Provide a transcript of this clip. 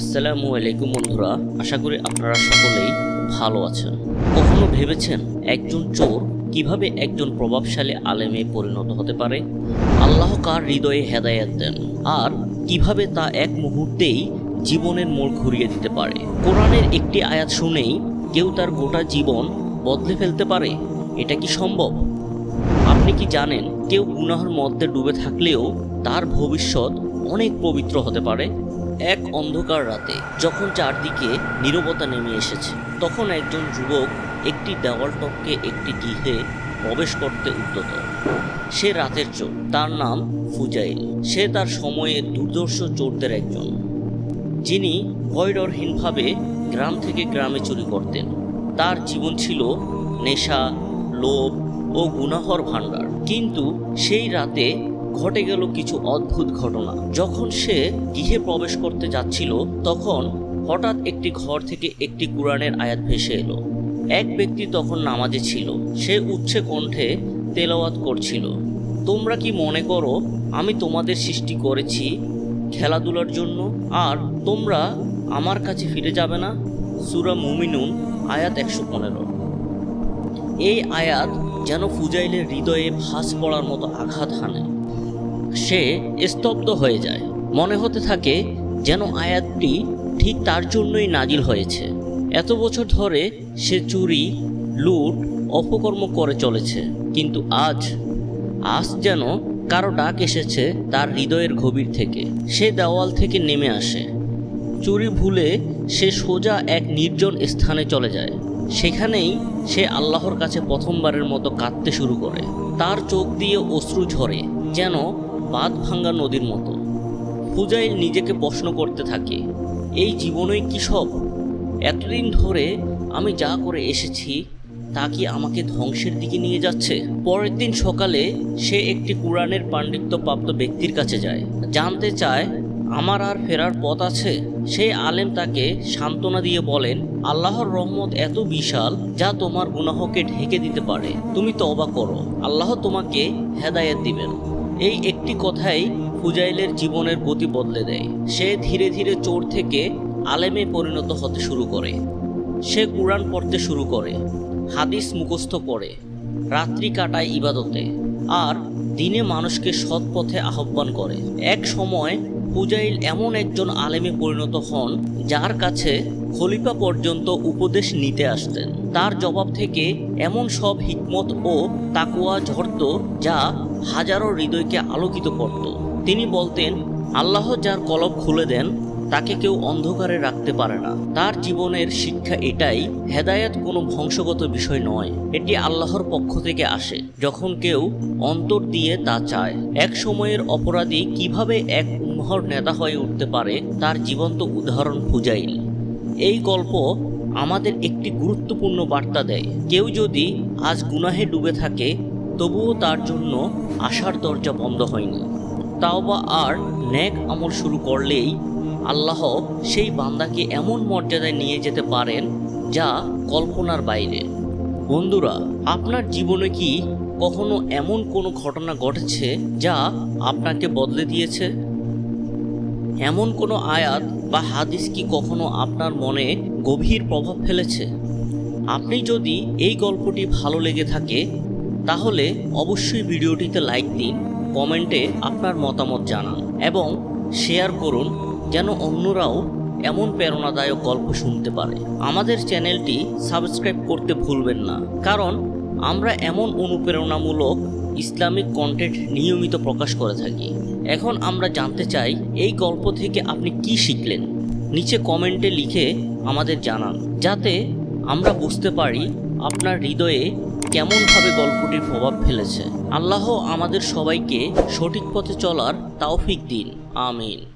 আসসালামু আলাইকুম বন্ধুরা, আশা করি আপনারা সকলেই ভালো আছেন। কখনো ভেবেছেন একজন চোর কীভাবে একজন প্রভাবশালী আলেমে পরিণত হতে পারে? আল্লাহ কার হৃদয়ে হেদায়েত দেন আর কীভাবে তা এক মুহূর্তেই জীবনের মোড় ঘুরিয়ে দিতে পারে? কোরআনের একটি আয়াত শুনেই কেউ তার গোটা জীবন বদলে ফেলতে পারে? এটা কি সম্ভব? আপনি কি জানেন, কেউ গুনাহর মধ্যে ডুবে থাকলেও তার ভবিষ্যৎ অনেক পবিত্র হতে পারে? এক অন্ধকার রাতে যখন চারদিকে নীরবতা নেমে এসেছে, তখন একজন যুবক একটি দেওয়াল টপকে একটি গৃহে প্রবেশ করতে উদ্যত। সে রাতের চোর, তার নাম ফুজাইল। সে তার সময়ে দুর্দর্শ চোরদের একজন, যিনি ভয়ডরহীনভাবে গ্রাম থেকে গ্রামে চুরি করতেন। তার জীবন ছিল নেশা, লোভ ও গুনাহর ভাণ্ডার। কিন্তু সেই রাতে ঘটে গেল কিছু অদ্ভুত ঘটনা। যখন সে গৃহে প্রবেশ করতে যাচ্ছিল, তখন হঠাৎ একটি ঘর থেকে একটি কোরআনের আয়াত ভেসে এলো। এক ব্যক্তি তখন নামাজে ছিল। সে উচ্ছে কণ্ঠে তেলাওয়াত করছিল, তোমরা কি মনে করো, আমি তোমাদের সৃষ্টি করেছি খেলাধুলার জন্য? আর তোমরা আমার কাছে ফিরে যাবে না? সুরা মুমিনুন, আয়াত একশো পনেরো। এই আয়াত যেন ফুজাইলের হৃদয়ে ভাস পড়ার মতো আঘাত হানে। সে স্তব্ধ হয়ে যায়। মনে হতে থাকে যেন আয়াতটি ঠিক তার জন্যই নাজিল হয়েছে। এত বছর ধরে সে চুরি, লুট, অপকর্ম করে চলেছে। কিন্তু আজ আজ যেন কারও ডাক এসেছে তার হৃদয়ের গভীর থেকে। সে দেওয়াল থেকে নেমে আসে। চুরি ভুলে সে সোজা এক নির্জন স্থানে চলে যায়। সেখানেই সে আল্লাহর কাছে প্রথমবারের মতো কাঁদতে শুরু করে। তার চোখ দিয়ে অশ্রু ঝরে, যেন বাঁধ ভাঙ্গা নদীর মতো। ফুজাইল নিজেকে প্রশ্ন করতে থাকে, এই জীবনই কি সব? এতদিন ধরে আমি যা করে এসেছি, তা কি আমাকে ধ্বংসের দিকে নিয়ে যাচ্ছে? পরের দিন সকালে সে একটি কোরআনের পাণ্ডিত্যপ্রাপ্ত ব্যক্তির কাছে যায়। জানতে চায়, আমার আর ফেরার পথ আছে? সেই আলেম তাকে সান্ত্বনা দিয়ে বলেন, আল্লাহর রহমত এত বিশাল যা তোমার গুনাহকে ঢেকে দিতে পারে। তুমি তওবা করো। আল্লাহ তোমাকে হেদায়েত দিবেন। এই একটি কথাই ফুজাইলের জীবনের গতি বদলে দেয়। সে ধীরে ধীরে চোর থেকে আলেমে পরিণত হতে শুরু করে। সে কোরআন পড়তে শুরু করে, হাদিস মুখস্থ করে, রাত্রি কাটায় ইবাদতে, আর দিনে মানুষকে সৎ পথে আহ্বান করে। এক সময় পূজাইল এমন একজন আলেমে পরিণত হন যার কাছে খলিফা পর্যন্ত উপদেশ নিতে আসতেন। তার জবাব থেকে এমন সব হিকমত ও তাকুয়া ঝরত যা হাজারো হৃদয়কে আলোকিত করত। তিনি বলতেন, আল্লাহ যার কলব খুলে দেন, তাকে কেউ অন্ধকারে রাখতে পারে না। তার জীবনের শিক্ষা এটাই, হেদায়াত কোনো বংশগত বিষয় নয়। এটি আল্লাহর পক্ষ থেকে আসে, যখন কেউ অন্তর দিয়ে তা চায়। এক সময়ের অপরাধী কীভাবে এক উন্মহর নেতা হয়ে উঠতে পারে, তার জীবন্ত উদাহরণ ফুজাইল এই গল্প আমাদের একটি গুরুত্বপূর্ণ বার্তা দেয়। কেউ যদি আজ গুনাহে ডুবে থাকে, তবুও তার জন্য আশার দরজা বন্ধ হয়নি। তাও বা আর ন্যাক আমল শুরু করলেই আল্লাহ সেই বান্দাকে এমন মর্যাদায় নিয়ে যেতে পারেন যা কল্পনার বাইরে। বন্ধুরা, আপনার জীবনে কি কখনো এমন কোনো ঘটনা ঘটেছে যা আপনাকে বদলে দিয়েছে? এমন কোনো আয়াত বা হাদিস কি কখনো আপনার মনে গভীর প্রভাব ফেলেছে? আপনি যদি এই গল্পটি ভালো লেগে থাকে, তাহলে অবশ্যই ভিডিওটিতে লাইক দিন, কমেন্টে আপনার মতামত জানান এবং শেয়ার করুন যেন অন্যরাও এমন প্রেরণাদায়ক গল্প শুনতে পারে। আমাদের চ্যানেলটি সাবস্ক্রাইব করতে ভুলবেন না, কারণ আমরা এমন অনুপ্রেরণামূলক ইসলামিক কন্টেন্ট নিয়মিত প্রকাশ করে থাকি। এখন আমরা জানতে চাই, এই গল্প থেকে আপনি কি শিখলেন? নিচে কমেন্টে লিখে আমাদের জানান, যাতে আমরা বুঝতে পারি আপনার হৃদয়ে কেমনভাবে গল্পটির প্রভাব ফেলেছে। আল্লাহ আমাদের সবাইকে সঠিক পথে চলার তাওফিক দিন। আমিন।